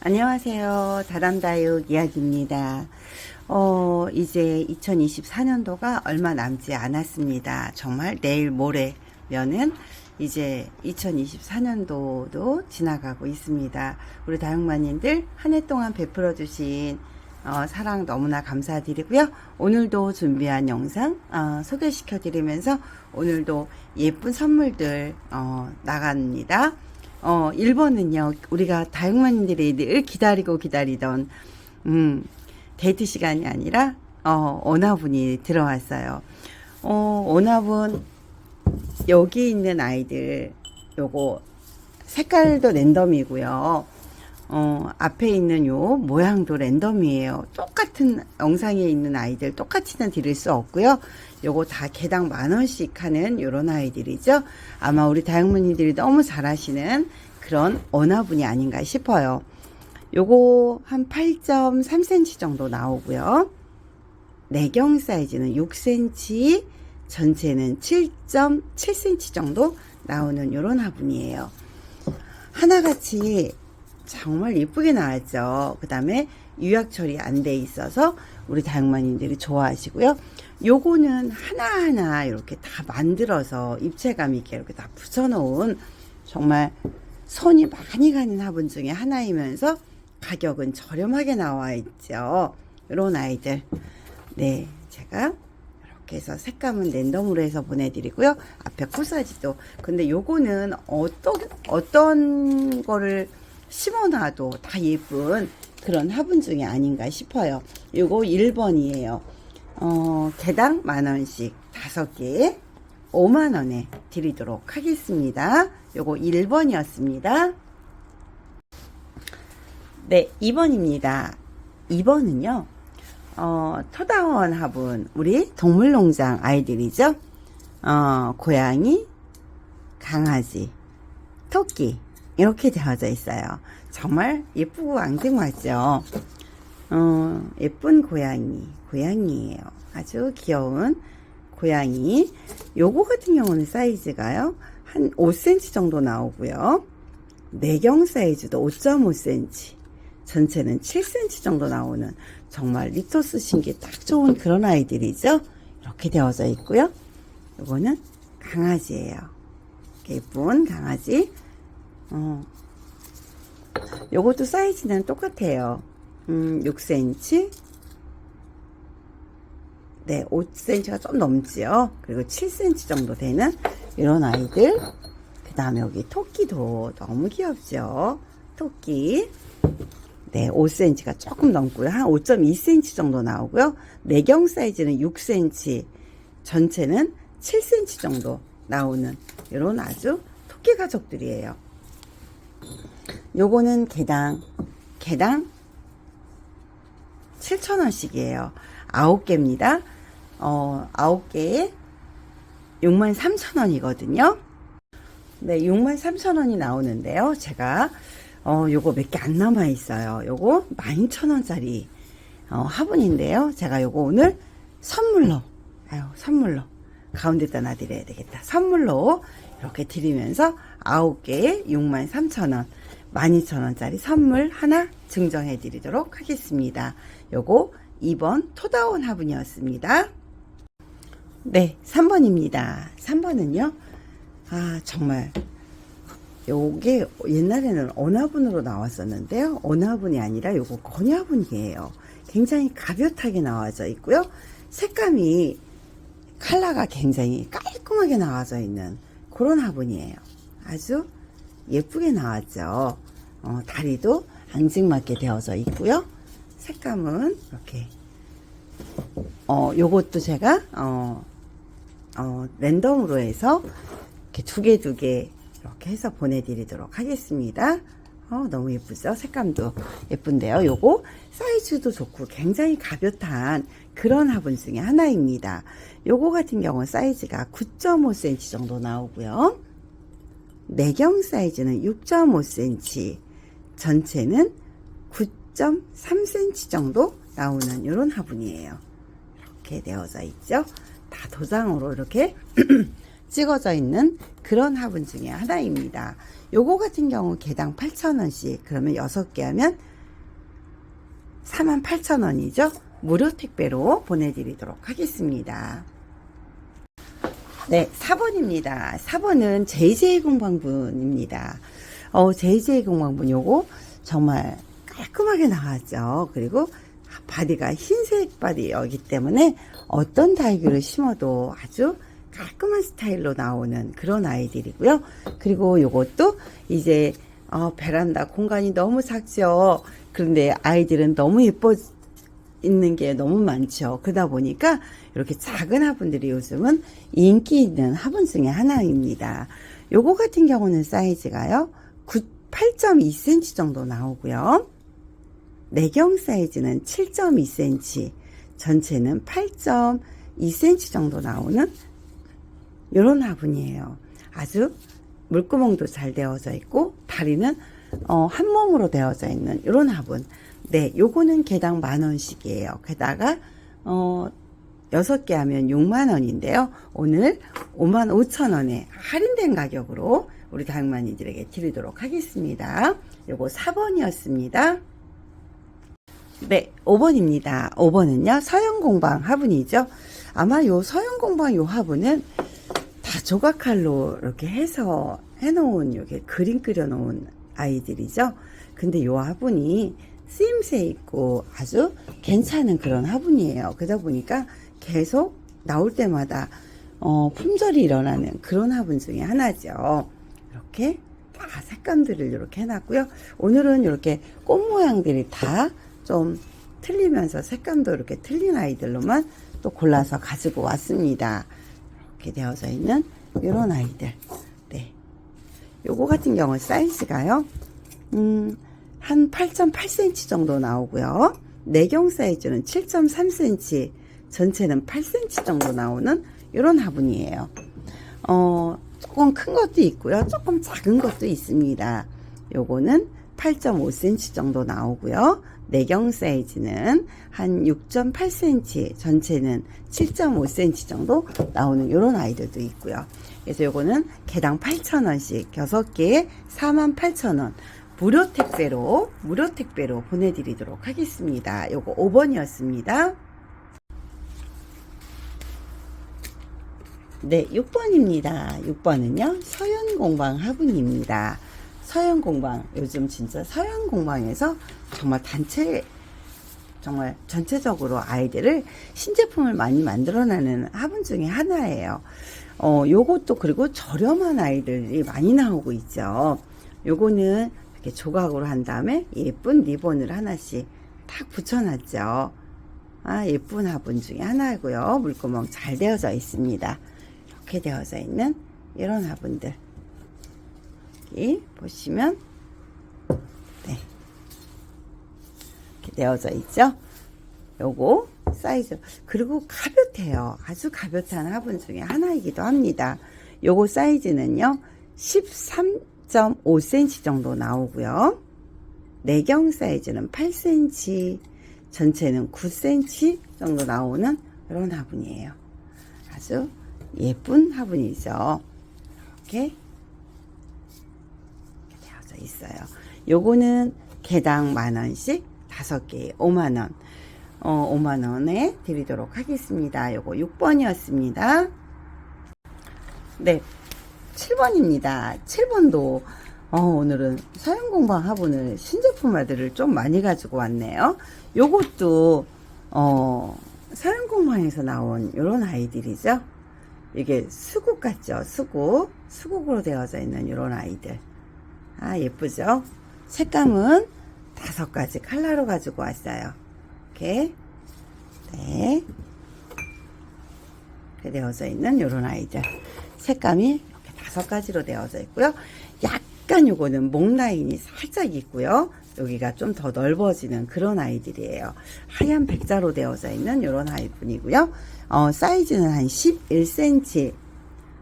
안녕하세요. 다람다육 이야기입니다. 어, 이제 2024년도가 얼마 남지 않았습니다. 정말 내일 모레면은 이제 2024년도도 지나가고 있습니다. 우리 다육마님들 한 해 동안 베풀어 주신 어, 사랑 너무나 감사드리고요. 오늘도 준비한 영상 어, 소개시켜 드리면서 오늘도 예쁜 선물들 어, 나갑니다. 어, 1번은요, 우리가 다육마님들이 늘 기다리고 기다리던, 음, 데이트 시간이 아니라, 어, 원화분이 들어왔어요. 어, 원화분, 여기 있는 아이들, 요거, 색깔도 랜덤이고요. 어, 앞에 있는 요 모양도 랜덤이에요. 똑같은 영상에 있는 아이들 똑같이는 드릴 수 없고요. 요거 다 개당 만 원씩 하는 요런 아이들이죠. 아마 우리 다육무님들이 너무 잘하시는 그런 원화분이 아닌가 싶어요. 요거 한 8.3cm 정도 나오고요. 내경 사이즈는 6cm, 전체는 7.7cm 정도 나오는 요런 화분이에요. 하나같이 정말 예쁘게 나왔죠. 그 다음에 유약 처리 안 돼 있어서 우리 다육마님들이 좋아하시고요. 요거는 하나하나 이렇게 다 만들어서 입체감 있게 이렇게 다 붙여놓은 정말 손이 많이 가는 화분 중에 하나이면서 가격은 저렴하게 나와 있죠. 이런 아이들. 네, 제가 이렇게 해서 색감은 랜덤으로 해서 보내드리고요. 앞에 코사지도. 근데 요거는 어떤, 어떤 거를 심어놔도 다 예쁜 그런 화분 중에 아닌가 싶어요. 요거 1번이에요. 어, 개당 만원씩 5개 5만원에 드리도록 하겠습니다. 요거 1번이었습니다. 네, 2번입니다. 2번은요, 어, 토다원 화분, 우리 동물농장 아이들이죠? 어, 고양이, 강아지, 토끼, 이렇게 되어져 있어요. 정말 예쁘고 앙증맞죠? 어, 예쁜 고양이, 고양이에요. 아주 귀여운 고양이. 요거 같은 경우는 사이즈가요, 한 5cm 정도 나오고요. 내경 사이즈도 5.5cm. 전체는 7cm 정도 나오는 정말 리터 쓰신 게 딱 좋은 그런 아이들이죠. 이렇게 되어져 있고요. 요거는 강아지예요. 예쁜 강아지. 어. 요것도 사이즈는 똑같아요. 음, 6cm. 네, 5cm가 좀 넘지요. 그리고 7cm 정도 되는 이런 아이들. 그 다음에 여기 토끼도 너무 귀엽죠. 토끼. 네, 5cm가 조금 넘고요. 한 5.2cm 정도 나오고요. 내경 사이즈는 6cm, 전체는 7cm 정도 나오는 이런 아주 토끼 가족들이에요. 요거는 개당, 개당 7,000원씩이에요. 9개입니다. 어, 9개에 63,000원이거든요. 네, 63,000원이 나오는데요. 제가 어, 요거 몇 개 안 남아 있어요. 요거 12,000원짜리 어, 화분인데요. 제가 요거 오늘 선물로, 아유, 선물로 가운데다 놔드려야 되겠다. 선물로 이렇게 드리면서 9개에 63,000원, 12,000원짜리 선물 하나 증정해 드리도록 하겠습니다. 요거 2번 토다온 화분이었습니다. 네, 3번입니다. 3번은요. 아, 정말 요게 옛날에는 언화분으로 나왔었는데요. 언화분이 아니라 요거 건화분이에요. 굉장히 가볍게 나와져 있고요. 색감이 컬러가 굉장히 깔끔하게 나와져 있는 그런 화분이에요. 아주 예쁘게 나왔죠. 어, 다리도 앙증맞게 되어져 있고요. 색감은 이렇게 어, 요것도 제가 어, 어, 랜덤으로 해서 이렇게 두 개 두개 이렇게 해서 보내드리도록 하겠습니다. 어, 너무 예쁘죠? 색감도 예쁜데요. 요거 사이즈도 좋고 굉장히 가볍단 그런 화분 중에 하나입니다. 요거 같은 경우는 사이즈가 9.5cm 정도 나오고요. 내경 사이즈는 6.5cm, 전체는 9.3cm 정도 나오는 이런 화분이에요. 이렇게 되어져 있죠. 다 도장으로 이렇게 찍어져 있는 그런 화분 중에 하나입니다. 요거 같은 경우 개당 8,000원씩 그러면 6개 하면 48,000원이죠. 무료 택배로 보내드리도록 하겠습니다. 네, 4번입니다. 4번은 JJ 공방분입니다. 어, JJ 공방분 요거 정말 깔끔하게 나왔죠. 그리고 바디가 흰색 바디이기 때문에 어떤 다이교를 심어도 아주 깔끔한 스타일로 나오는 그런 아이들이고요. 그리고 요것도 이제 어, 베란다 공간이 너무 작죠. 그런데 아이들은 너무 예뻐 있는 게 너무 많죠. 그러다 보니까 이렇게 작은 화분들이 요즘은 인기 있는 화분 중에 하나입니다. 요거 같은 경우는 사이즈가요. 8.2cm 정도 나오고요. 내경 사이즈는 7.2cm, 전체는 8.2cm 정도 나오는 이런 화분이에요. 아주 물구멍도 잘 되어져 있고 다리는 어, 한 몸으로 되어져 있는 이런 화분. 네, 요거는 개당 만 원씩이에요. 게다가 어 6개 하면 6만 원인데요. 오늘 5만 5천 원에 할인된 가격으로 우리 다육마니들에게 드리도록 하겠습니다. 요거 4번이었습니다. 네, 5번입니다. 5번은요, 서영공방 화분이죠. 아마 요 서영공방 요 화분은 다 조각칼로 이렇게 해서 해놓은 요게 그림 그려놓은 아이들이죠. 근데 요 화분이 쓰임새 있고 아주 괜찮은 그런 화분이에요. 그러다 보니까 계속 나올 때마다 어, 품절이 일어나는 그런 화분 중에 하나죠. 이렇게 다 색감들을 이렇게 해놨고요. 오늘은 이렇게 꽃 모양들이 다 좀 틀리면서 색감도 이렇게 틀린 아이들로만 또 골라서 가지고 왔습니다. 이렇게 되어져 있는 이런 아이들. 네. 요거 같은 경우 사이즈가요. 음, 한 8.8cm 정도 나오고요. 내경 사이즈는 7.3cm, 전체는 8cm 정도 나오는 이런 화분이에요. 어, 조금 큰 것도 있고요. 조금 작은 것도 있습니다. 요거는 8.5cm 정도 나오고요. 내경 사이즈는 한 6.8cm, 전체는 7.5cm 정도 나오는 이런 아이들도 있고요. 그래서 요거는 개당 8,000원씩 6개에 48,000원 무료 택배로 무료 택배로 보내드리도록 하겠습니다. 요거 5번이었습니다. 네, 6번입니다. 6번은요, 서현공방 화분입니다. 서현공방, 요즘 진짜 서현공방에서 정말 단체, 정말 전체적으로 아이들을 신제품을 많이 만들어내는 화분 중에 하나예요. 어, 요것도 그리고 저렴한 아이들이 많이 나오고 있죠. 요거는 이렇게 조각으로 한 다음에 예쁜 리본을 하나씩 탁 붙여놨죠. 아, 예쁜 화분 중에 하나고요. 물구멍 잘 되어져 있습니다. 이렇게 되어져 있는 이런 화분들. 여기 보시면 네. 이렇게 되어져 있죠. 요거 사이즈 그리고 가볍대요. 아주 가볍다는 화분 중에 하나이기도 합니다. 요거 사이즈는요. 13.5cm 정도 나오고요. 내경 사이즈는 8cm, 전체는 9cm 정도 나오는 이런 화분이에요. 아주 예쁜 화분이죠. 이렇게 있어요. 요거는 개당 만 원씩 다섯 개에 5만 원. 어, 5만 원에 드리도록 하겠습니다. 요거 6번이었습니다. 네. 7번입니다. 7번도 어, 오늘은 사용공방 화분을 신제품화들을 좀 많이 가지고 왔네요. 요것도 어, 사용공방에서 나온 이런 아이들이죠. 이게 수국 같죠? 수국. 수국으로 되어져 있는 이런 아이들. 아, 예쁘죠? 색감은 다섯 가지 컬러로 가지고 왔어요. 이렇게. 네. 이렇게 되어져 있는 이런 아이들. 색감이 이렇게 다섯 가지로 되어져 있고요. 약간 요거는 목 라인이 살짝 있고요. 여기가 좀 더 넓어지는 그런 아이들이에요. 하얀 백자로 되어져 있는 이런 아이분이고요. 어, 사이즈는 한 11cm,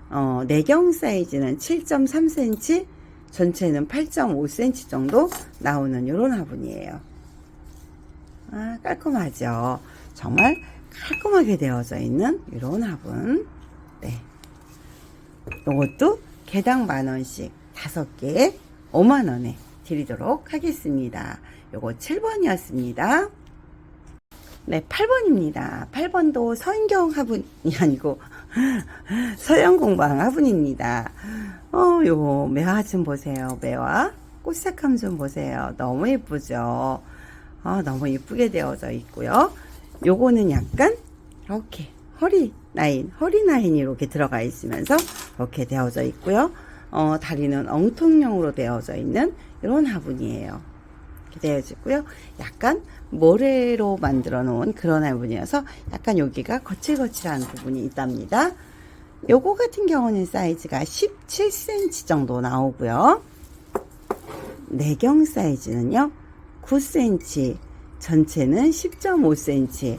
어, 내경 사이즈는 7.3cm, 전체는 8.5cm 정도 나오는 이런 화분이에요. 아, 깔끔하죠. 정말 깔끔하게 되어져 있는 이런 화분. 네. 요것도 개당 만 원씩 다섯 개에 5만 원에 드리도록 하겠습니다. 요거 7번이었습니다. 네, 8번입니다. 8번도 서인경 화분이 아니고 서영공방 화분입니다. 어, 요 매화 좀 보세요. 매화 꽃색감 좀 보세요. 너무 예쁘죠? 아, 너무 예쁘게 되어져 있고요. 요거는 약간 이렇게 허리 라인, 허리 라인이 이렇게 들어가 있으면서 이렇게 되어져 있고요. 어, 다리는 엉통형으로 되어져 있는 이런 화분이에요. 있고요. 약간 모래로 만들어 놓은 그런 화분이어서 약간 여기가 거칠거칠한 부분이 있답니다. 요거 같은 경우는 사이즈가 17cm 정도 나오고요. 내경 사이즈는요, 9cm, 전체는 10.5cm.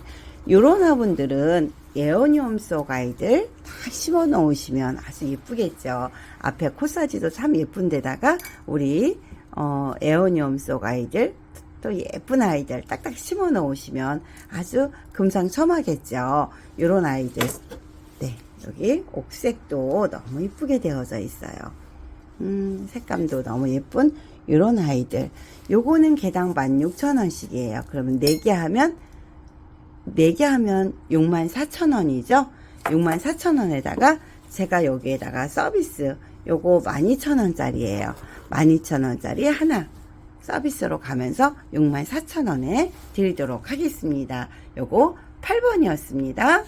요런 화분들은 에어니엄 속 아이들 다 심어 놓으시면 아주 예쁘겠죠. 앞에 코사지도 참 예쁜데다가 우리 어, 에어니엄 속 아이들 또 예쁜 아이들 딱딱 심어 놓으시면 아주 금상첨화겠죠. 요런 아이들. 네, 여기 옥색도 너무 예쁘게 되어져 있어요. 음, 색감도 너무 예쁜 요런 아이들. 요거는 개당 16,000원씩이에요. 그러면 4개 하면 4개 하면 64,000원이죠. 64,000원에다가 제가 여기에다가 서비스 요거 12,000원짜리예요. 12,000원짜리 하나 서비스로 가면서 64,000원에 드리도록 하겠습니다. 요거 8번이었습니다.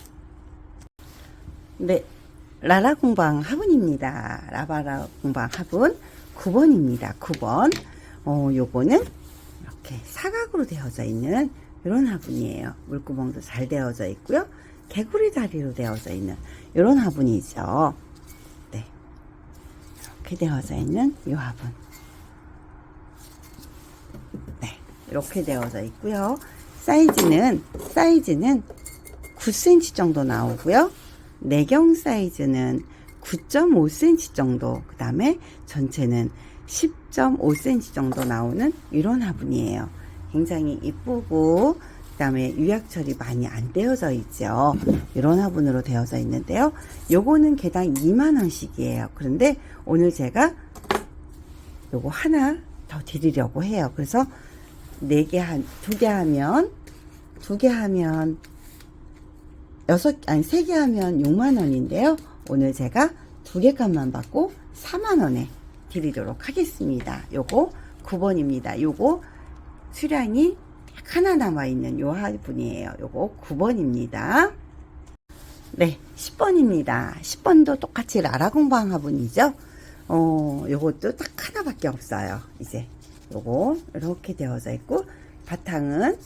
네. 라라 공방 화분입니다. 라바라 공방 화분 9번입니다. 9번. 어, 요거는 이렇게 사각으로 되어져 있는 이런 화분이에요. 물구멍도 잘 되어져 있고요. 개구리 다리로 되어져 있는 이런 화분이죠. 네. 이렇게 되어져 있는 이 화분. 네. 이렇게 되어져 있고요. 사이즈는, 사이즈는 9cm 정도 나오고요. 내경 사이즈는 9.5cm 정도, 그 다음에 전체는 10.5cm 정도 나오는 이런 화분이에요. 굉장히 이쁘고, 그 다음에 유약철이 많이 안 되어져 있죠. 이런 화분으로 되어져 있는데요. 요거는 개당 2만원씩이에요. 그런데 오늘 제가 요거 하나 더 드리려고 해요. 그래서 네개 한, 두개 하면, 두개 하면 여섯 아니 세개 하면 6만 원인데요. 오늘 제가 두개 값만 받고 4만 원에 드리도록 하겠습니다. 요거 9번입니다. 요거 수량이 딱 하나 남아 있는 요 화분이에요. 요거 9번입니다. 네, 10번입니다. 10번도 똑같이 라라 공방 화분이죠. 어, 요것도 딱 하나밖에 없어요. 이제 요거 이렇게 되어져 있고 바탕은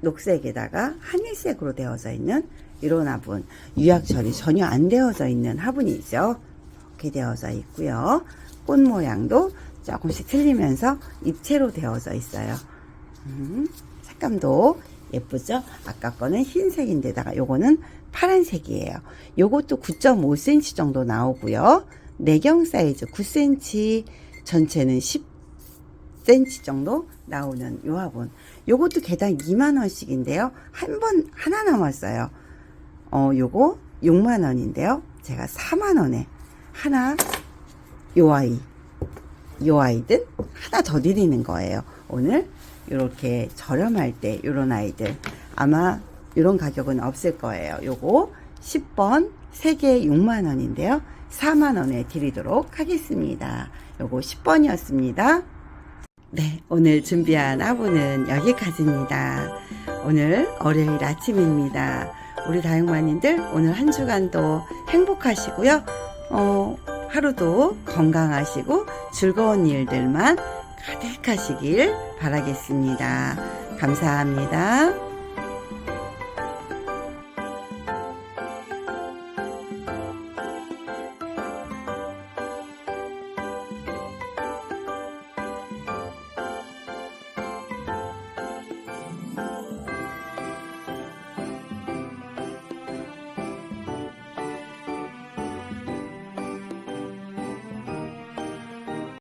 녹색에다가 하늘색으로 되어져 있는 이런 화분 유약 처리 전혀 안 되어져 있는 화분이죠 이렇게 되어져 있고요 꽃 모양도 조금씩 틀리면서 입체로 되어져 있어요 음, 색감도 예쁘죠 아까 거는 흰색인데다가 요거는 파란색이에요 요것도 9.5cm 정도 나오고요 내경 사이즈 9cm 전체는 10cm 정도 나오는 요 화분 요것도 개당 2만원씩인데요. 한 번, 하나 남았어요. 어, 요거 6만원인데요. 제가 4만원에 하나, 요 아이, 요 아이들 하나 더 드리는 거예요. 오늘 이렇게 저렴할 때 요런 아이들 아마 요런 가격은 없을 거예요. 요거 10번 3개에 6만원인데요. 4만원에 드리도록 하겠습니다. 요거 10번이었습니다. 네, 오늘 준비한 화분은 여기까지입니다. 오늘 월요일 아침입니다. 우리 다육마님들 오늘 한 주간도 행복하시고요. 어, 하루도 건강하시고 즐거운 일들만 가득하시길 바라겠습니다. 감사합니다.